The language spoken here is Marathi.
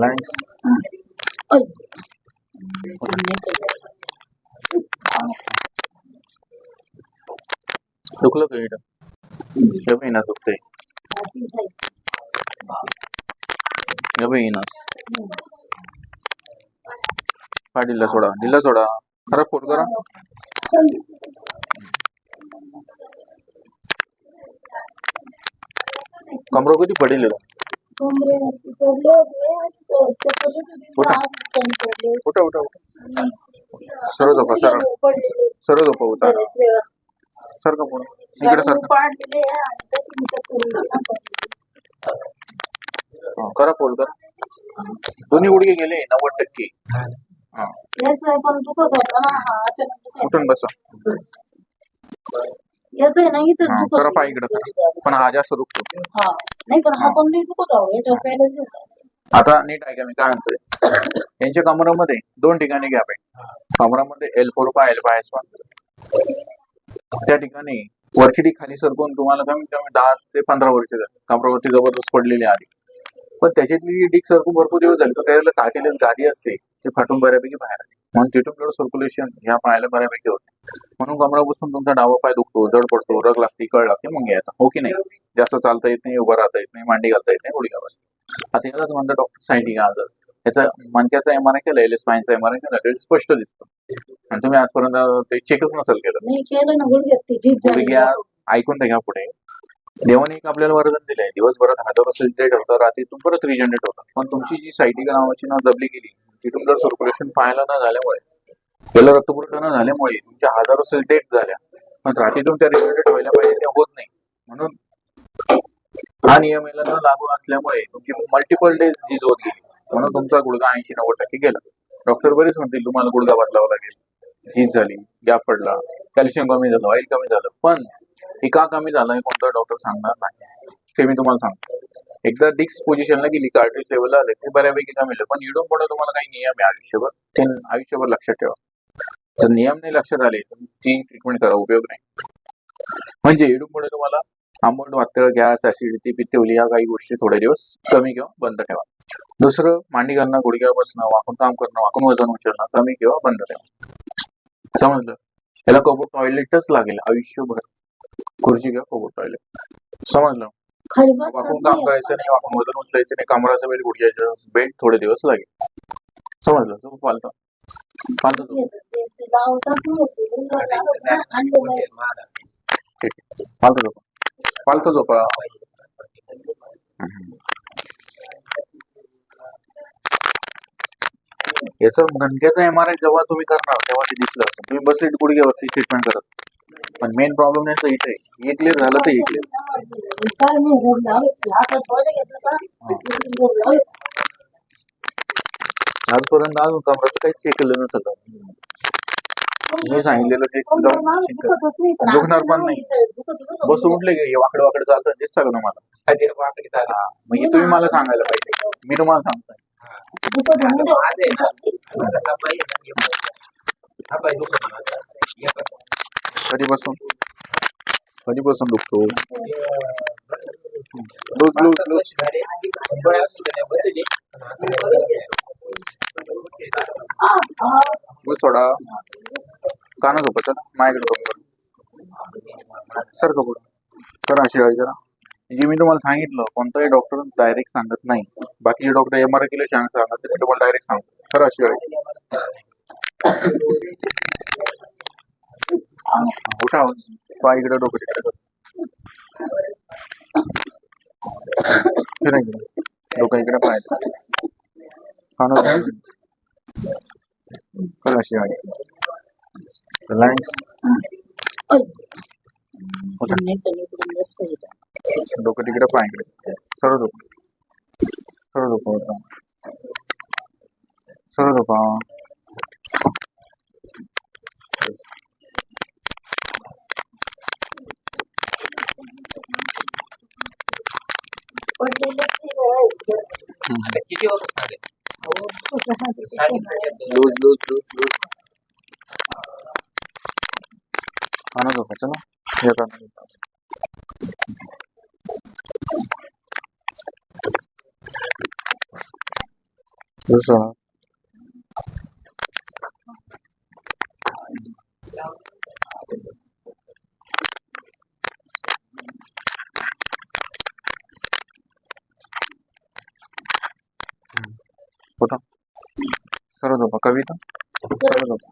लाईन्स दुखलं का इकडं? हे बघ ना दुखतंय. हे बघ येणार हा ढिल्ला सोडा ढिल्ला सोडा. खरा फोट करा. कमरो कधी पडेल उठा. उठा उठा सरळ झोपा सरळ. सरळ झोपा सारखं इकडे सारखं. हा, करा फोल्ड करा. दोन्ही गुडघे गेले नव्वद टक्के. हा. पण दुखत होता ना हा अचानक उठून बसा. येतोय ना इथं हा, दुखत करा पाय इकडे करा. पण हा जास्त दुखतो. हा नाही पण हा पण नाही दुखत आहो याच्यावर पॅलेस होता. आता नीट ऐका मी काय म्हणतोय? यांच्या कमरामध्ये दोन ठिकाणी गॅप आहे. कमरामध्ये एल फोर पाय एल पाय त्या ठिकाणी वरची खाली सरकून तुम्हाला कमीत कमी दहा ते पंधरा वर्ष झाली. कमरावरती जबरदस्त पडलेली आली पण त्याच्यातली डिक सरकून भरपूर दिवस झाले तर त्याला काटेली गादी असते. ते फाटून बऱ्यापैकी बाहेर आली. म्हणून तिथून ब्लड सर्क्युलेशन ह्या पायाला बऱ्यापैकी होते. म्हणून कमरापासून तुमचा डावा पाय दुखतो जड पडतो रग लागते कळ लागते मग येतात हो की नाही? जास्त चालता येत नाही उभं राहता येत नाही मांडी घालता येत नाही गुडघ्या बसते आता यालाच म्हणतात डॉक्टर सायंटिक आजार याचा मणक्याचा एम आर आय केला स्पाईनचा एम आर आय केला ते स्पष्ट दिसतं. आणि तुम्ही आजपर्यंत ते चेकच नसेल केलं. गुडघ्या ऐकून घ्या पुढे. देवाने एक आपल्याला वरदान दिलंय दिवसभरात हजारो सेंटेट होतं रात्रीतून परत रिजनरेट होतं पण तुमची जी सायटिका नावाची ना जबली गेली तिथून जर सर्क्युलेशन पाहायला न झाल्यामुळे त्याला रक्तपुरवठा न झाल्यामुळे तुमच्या हजारो सेल डेट झाल्या. पण रात्रीतून त्या रिलेटेड व्हायला पाहिजे त्या होत नाही. म्हणून हा नियम याला न लागू असल्यामुळे तुमची मल्टिपल डेज झीज होत गेली. म्हणून तुमचा गुडघा ऐंशी नव्वद टक्के गेला. डॉक्टर बरेच म्हणतील तुम्हाला गुडघा बदलावा लागेल. झीज झाली गॅप पडला कॅल्शियम कमी झालं ऑइल कमी झालं. पण हे का कमी झालं हे कोणता डॉक्टर सांगणार नाही. ते मी तुम्हाला सांगतो. एकदा डिक्स पोझिशनला गेली कार्ट्रिज लेवलला आले ते बऱ्यापैकी कमी पण इडून पुढे तुम्हाला काही नियम आहे आयुष्यभर. ते आयुष्यभर लक्षात ठेवा. जर नियम नाही लक्षात आले तर ती ट्रीटमेंट करा उपयोग नाही. म्हणजे इडून पुढे तुम्हाला आंबट वातळ गॅस ऍसिडिटी पित्तवली या काही गोष्टी थोडे दिवस कमी किंवा बंद ठेवा. दुसरं मांडी घालणं गुडघ्या बसणं वाकून काम करणं वाकून वजन उचलणं कमी किंवा बंद ठेवा. समजलं त्याला कबूर टॉयलेटच लागेल आयुष्यभर. खुर्ची किंवा कबूर टॉयलेट समजलं? वाकून काम करायचं नाही वाकून वजन उचलायचं नाही कमराचा बेल्ट गुडघ्याचं बेल्ट थोडे दिवस लागेल समजलं? तू पालतं. पालतं आहे झोपा. पालतं झोपा. याचं घंट्याचा एम आर आय जेव्हा तुम्ही करणार तेव्हा ते दिसलं तुम्ही बसले गुडघ्यावरती ट्रीटमेंट करत. पण मेन प्रॉब्लेम नाही इथे. हे क्लिअर झालं तर हे क्लिअर आजपर्यंत अजून कमराचं काहीच हे केलं नसतं मी सांगितलेलं ते. दुखणार पण नाही. बसून उठले की वाकडे वाकडे चालतं दिसतं का तुम्हाला हा, मग हे तुम्ही मला सांगायला पाहिजे. मी तुम्हाला सांगतोय. कधीपासून? कधीपासून दुखतो? Loose loose loose. लूज सोडा. काना झोपत माझ्याकडे बघ. सारखं पुढं करा शिवाय जरा जे मी तुम्हाला सांगितलं कोणताही डॉक्टर डायरेक्ट सांगत नाही. बाकीचे डॉक्टर एम आर केले सांग सांगत मी तुम्हाला डायरेक्ट सांगतो. खरं शिवाय. उठा. पाय इकडे डोकं तिकडे कर. फिरा इकडे. डोकं इकडे पाय कानात खरं शिवाय लाईन्स डोकं तिकडे पाय इकडे सरळ डोकं सरळ डोकं होता सरळ डोका किती वाजता लूज लूज लूज लूज. झोपायचं ना? हे काना झोपायचं. दुसरं फोटो सरळ झोपा कविता सरळ झोपा